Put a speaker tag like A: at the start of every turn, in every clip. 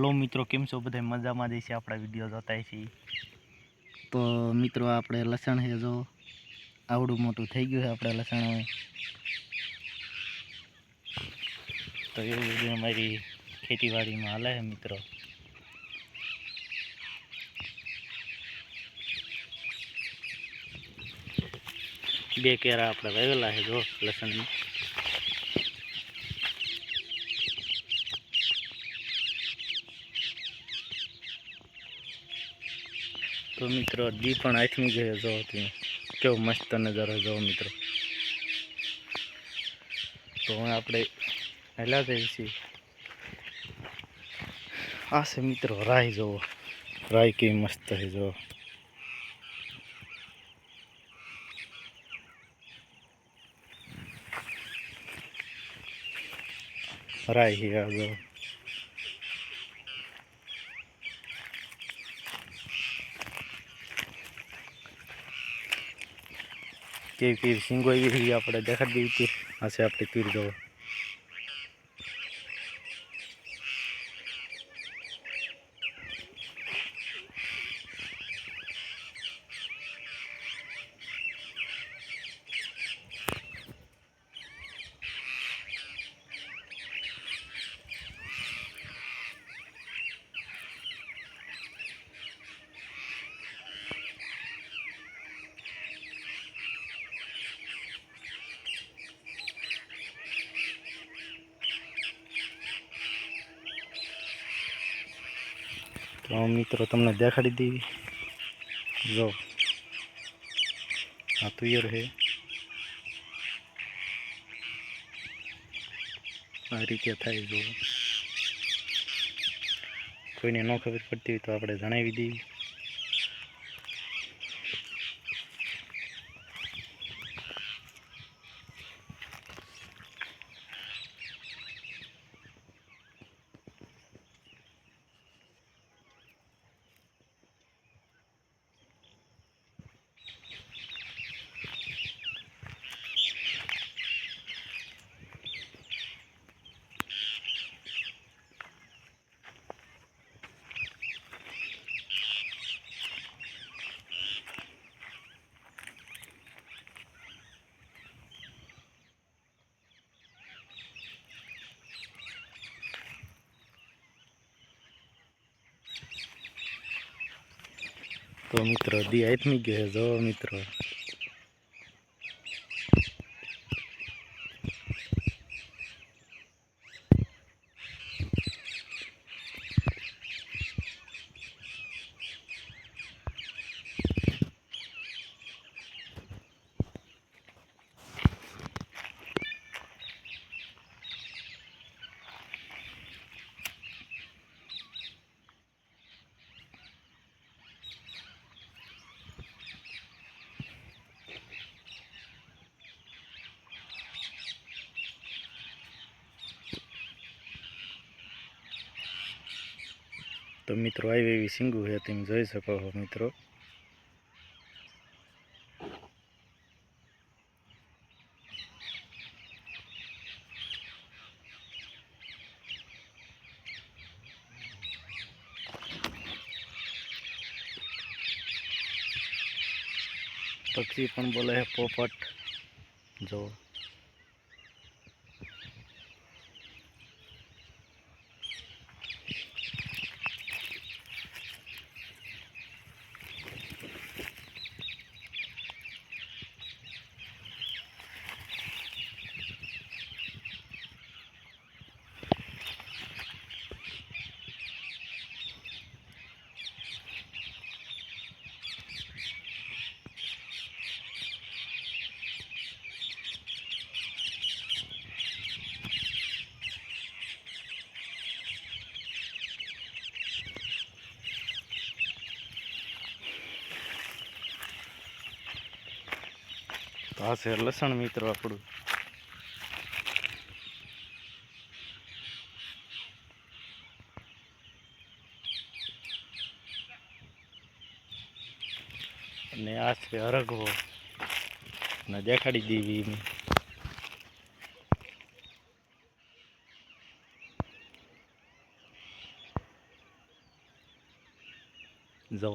A: લો મિત્રો કેમ છો બધા મજામાં જે છે આપડા વિડિયો જોતા હી
B: તો મિત્રો આપડે લસણ છે જો આવડું મોટું થઈ ગયું છે આપડે લસણ
A: તો એ અમારી ખેતીવાડીમાં આલે છે મિત્રો બે કેરા આપડે વેલા છે જો લસણના तो मित्रों दी पैथमी गए थी केव मस्त नजारा जो मित्रों तो हम आप आसे मित्रों राय जो राय के मस्त है जो राय ही आ जाओ કેવી પીર સિંગો એવી આપણે દેખાડી દીધી આ છે આપણી પીર તો મિત્રો તમને દેખાડી દેવી જો આ તુયર છે આ રીતે થાય જો કોઈને ન ખબર પડતી હોય તો આપણે જણાવી દઈએ તો મિત્રો દી આથમી ગયો જો મિત્રો तो मित्रों आई वेवी सिंह गुहे तुम जी सको मित्रों पक्षी बोले है पोपट जो આ છે લસણ મિત્રો આપણું અને આ છે અરગવો ને દેખાડી દેવી એમ જવો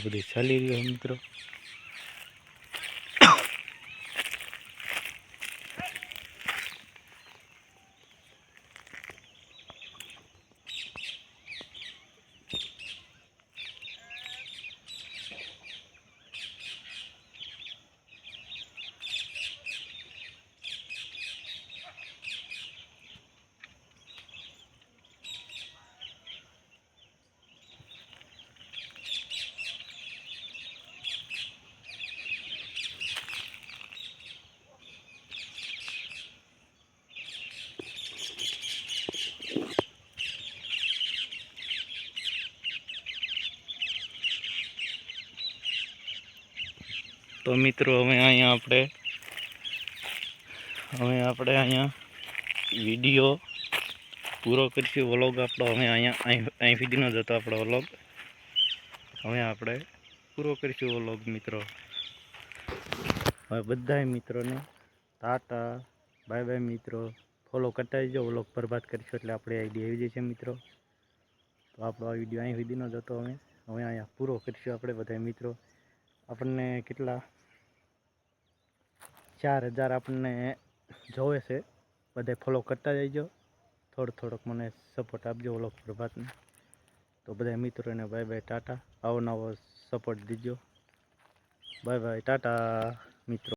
A: sobresale el diámetro તો મિત્રો અમે આયા આપણે અમે આપણે અહીંયા વિડિયો પૂરો કરશું વ્લોગ આપણો અહીંયા આ વિડીયો જતો આપણો વ્લોગ અમે આપણે પૂરો કરશું વ્લોગ મિત્રો હવે બધાય મિત્રોને Tata bye bye મિત્રો ફોલો કરતાજો વ્લોગ પર વાત કરીશું એટલે આપડે આઈડી આવી જે છે મિત્રો તો આપણો આ વિડિયો અહીં વિડીયો જતો અમે હવે આયા પૂરો કરશું આપણે બધાય મિત્રો આપણને કેટલા ચાર હજાર આપણને જોવે છે બધે ફોલો કરતા જઈજો થોડો થોડોક મને સપોર્ટ આપજો ઓલો પ્રભાતને તો બધા મિત્રોને બાય બાય ટાટા આવો નવો સપોર્ટ દીજો બાય બાય ટાટા મિત્રો